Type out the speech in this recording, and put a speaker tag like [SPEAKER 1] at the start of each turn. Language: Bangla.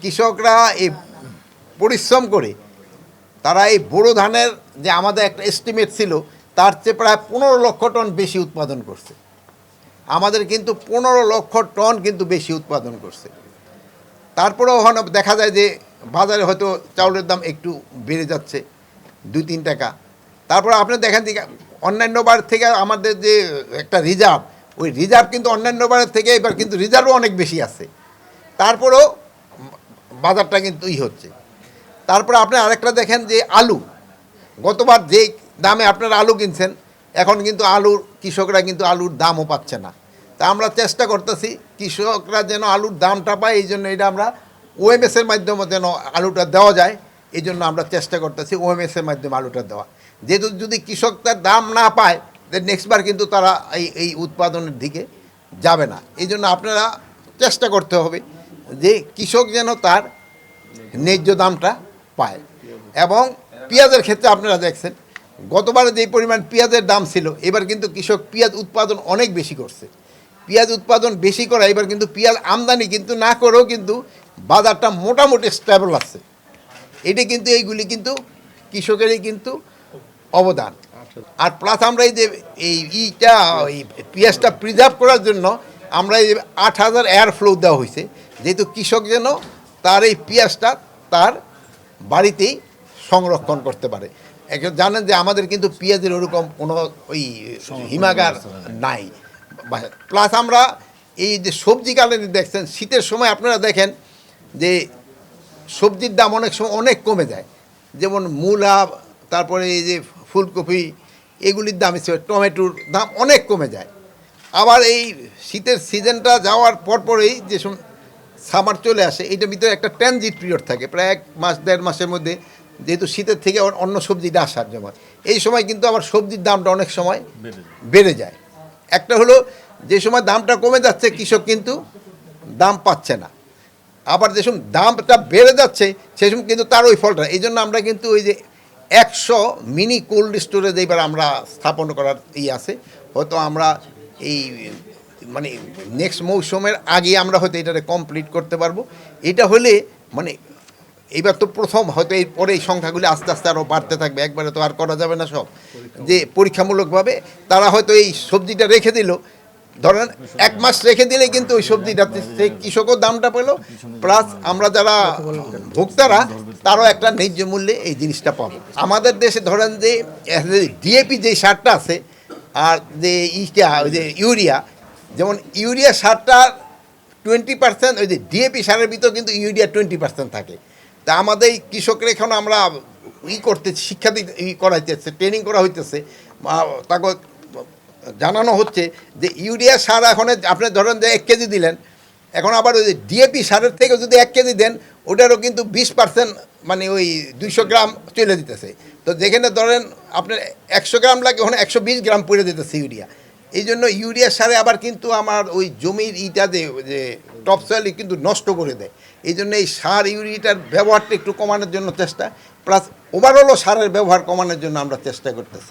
[SPEAKER 1] কৃষকরা এই পরিশ্রম করে, তারা এই বোরো ধানের যে আমাদের একটা এস্টিমেট ছিল, তার চেয়ে প্রায় পনেরো লক্ষ টন বেশি উৎপাদন করছে। আমাদের কিন্তু পনেরো লক্ষ টন কিন্তু বেশি উৎপাদন করছে। তারপরেও ওখানে দেখা যায় যে বাজারে হয়তো চাউলের দাম একটু বেড়ে যাচ্ছে, দুই তিন টাকা। তারপরে আপনি দেখেন যে অন্যান্য বার থেকে আমাদের যে একটা রিজার্ভ ওই রিজার্ভ কিন্তু অন্যান্য বারের থেকে এবার কিন্তু রিজার্ভও অনেক বেশি আছে। তারপরেও বাজারটা কিন্তু ই হচ্ছে। তারপরে আপনি আরেকটা দেখেন যে আলু। গতবার যে দামে আপনারা আলু কিনছেন, এখন কিন্তু আলুর কৃষকরা কিন্তু আলুর দামও পাচ্ছে না। তা আমরা চেষ্টা করতেছি, কৃষকরা যেন আলুর দামটা পায়, এই জন্য এটা আমরা ওএমএসের মাধ্যমে যেন আলুটা দেওয়া যায়, এই জন্য আমরা চেষ্টা করতেছি ওএমএসের মাধ্যমে আলুটা দেওয়া। যেহেতু যদি কৃষক তার দাম না পায় নেক্সটবার কিন্তু তারা এই এই উৎপাদনের দিকে যাবে না। এই জন্য আপনারা চেষ্টা করতে হবে যে কৃষক যেন তার ন্যায্য দামটা পায়। এবং পেঁয়াজের ক্ষেত্রে আপনারা দেখছেন, গতবারে যে পরিমাণ পেঁয়াজের দাম ছিল, এবার কিন্তু কৃষক পেঁয়াজ উৎপাদন অনেক বেশি করছে। পেঁয়াজ উৎপাদন বেশি করা, এবার কিন্তু পেঁয়াজ আমদানি কিন্তু না করেও কিন্তু বাজারটা মোটামুটি স্টেবল আছে। এটি কিন্তু, এইগুলি কিন্তু কৃষকেরই কিন্তু অবদান। আর প্লাস আমরা এই যে, এই ইটা এই পেঁয়াজটা প্রিজার্ভ করার জন্য আমরা এই আট হাজার এয়ার ফ্লো দেওয়া হয়েছে, যেহেতু কৃষক যেন তার এই পেঁয়াজটা তার বাড়িতেই সংরক্ষণ করতে পারে। একজন জানেন যে আমাদের কিন্তু পেঁয়াজের ওরকম কোনো ওই হিমাগার নাই। প্লাস আমরা এই যে সবজি কালের দেখছেন শীতের সময় আপনারা দেখেন যে সবজির দাম অনেক সময় অনেক কমে যায়। যেমন মূলা তারপরে এই যে ফুলকপি এগুলির দাম হিসেবে টমেটোর দাম অনেক কমে যায়। আবার এই শীতের সিজনটা যাওয়ার পরপরেই যে সামার চলে আসে এইটার ভিতরে একটা ট্রানজিট পিরিয়ড থাকে প্রায় এক মাস দেড় মাসের মধ্যে যেহেতু শীতের থেকে অন- অন্য সবজিটা আসার জমা। এই সময় কিন্তু আবার সবজির দামটা অনেক সময় বেড়ে যায়। একটা হলো যে সময় দামটা কমে যাচ্ছে কৃষক কিন্তু দাম পাচ্ছে না। আবার যে সময় দামটা বেড়ে যাচ্ছে সেই সময় কিন্তু তার ওই ফলটা এই জন্য আমরা কিন্তু ওই যে একশো মিনি কোল্ড স্টোরেজ এইবার আমরা স্থাপন করার ই আছে। হয়তো আমরা এই মানে নেক্সট মৌসুমের আগে আমরা হয়তো এটাকে কমপ্লিট করতে পারব। এটা হলে মানে এইবার তো প্রথম হয়তো এর পরে এই সংখ্যাগুলি আস্তে আস্তে আরও বাড়তে থাকবে। একবারে তো আর করা যাবে না সব। যে পরীক্ষামূলকভাবে তারা হয়তো এই সবজিটা রেখে দিল। ধরেন এক মাস রেখে দিলে কিন্তু ওই সবজিটা সেই কৃষকও দামটা পেল। প্লাস আমরা যারা ভোক্তারা তারও একটা ন্যায্য মূল্যে এই জিনিসটা পাবো। আমাদের দেশে ধরেন যে ডিএপি যে সারটা আছে আর যে ইটা ওই যে ইউরিয়া যেমন ইউরিয়া সারটা টোয়েন্টি পার্সেন্ট, ওই যে ডিএপি সারের ভিতর কিন্তু ইউরিয়া টোয়েন্টি পার্সেন্ট থাকে। তা আমাদের কৃষকরা এখন আমরা ই করতে, শিক্ষা দিতে, ই করা করাইতেছে ট্রেনিং করা হইতেছে। তাকে জানানো হচ্ছে যে ইউরিয়া সার এখন আপনি ধরেন যে এক কেজি দিলেন, এখন আবার ওই ডিএপি সারের থেকে যদি এক কেজি দেন, ওটারও কিন্তু বিশ পার্সেন্ট মানে ওই দুইশো গ্রাম চলে দিতেছে তো যেখানে ধরেন আপনার একশো গ্রাম লাগে, ওখানে একশো বিশ গ্রাম পড়ে দিতেছে ইউরিয়া। এই জন্য ইউরিয়া সারে আবার কিন্তু আমার ওই জমির ইটা যে টপ কিন্তু নষ্ট করে দেয়। এই জন্য এই সার ইউরিয়াটার ব্যবহারটা একটু কমানোর জন্য চেষ্টা, প্লাস ওভারঅলও সারের ব্যবহার কমানোর জন্য আমরা চেষ্টা করতেছি।